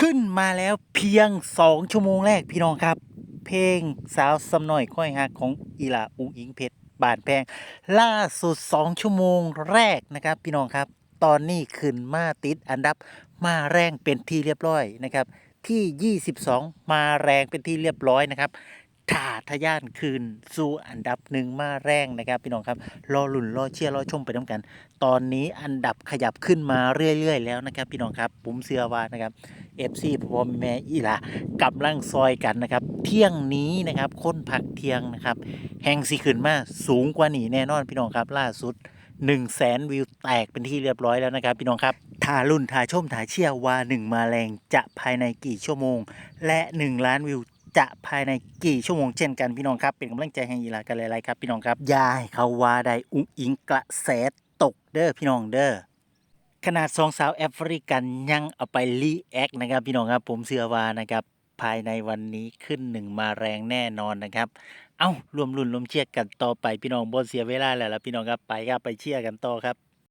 ขึ้นมาแล้วเพียง 2 ชั่วโมงแรกพี่น้องครับ เพลงสาวสำน่อยค่อยฮักของอีหลาอุงอิงเพชรบานแพง ล่าสุด 2 ชั่วโมงแรกนะครับ พี่น้องครับ ตอนนี้ขึ้นมาติดอันดับมาแรงเป็นที่เรียบร้อยนะครับที่ 22 มาแรงเป็นที่เรียบร้อยนะครับ ถ่าทะยานคืนสู่อันดับหนึ่งมาแรงนะครับพี่น้องครับรอลุ่นรอเชียร์รอชมไปน้ำกัน ตอนนี้อันดับขยับขึ้นมาเรื่อย ๆ แล้วนะครับ พี่น้องครับผมเชื่อว่านะครับ FC พ่อแม่อีลากำลังซอยกันนะครับ เที่ยงนี้นะครับค้นพักเที่ยงนะครับ แห่งสีขึ้นมาสูงกว่านี้แน่นอนพี่น้องครับล่าสุด1 0 0 0 0แสนวิวแตกเป็นที่เรียบร้อยแล้วนะครับ พี่น้องครับทารุ่นทาชมทาเชียร์ว่า1มาแรงจะภายในกี่ชั่วโมง และ 1 ล้านวิว จะภายในกี่ชั่วโมงเช่นกันพี่น้องครับ เป็นกำลังใจให้อีหลากันหลายๆครับพี่น้องครับยาให้เขาว่าได้อุ้งอิงกระแสตกเด้อพี่น้องเด้อขนาดสองสาวแอฟริกันยังเอาไปรีแอคนะครับพี่น้องครับผมเชื่อวานะครับภายในวันนี้ขึ้นหนึ่งมาแรงแน่นอนนะครับ เอารวมรุ่นรวมเชียร์กันต่อไปพี่น้องบนเสียเวลาแล้วล่ะพี่น้องครับไปครับไปเชียร์กันต่อครับ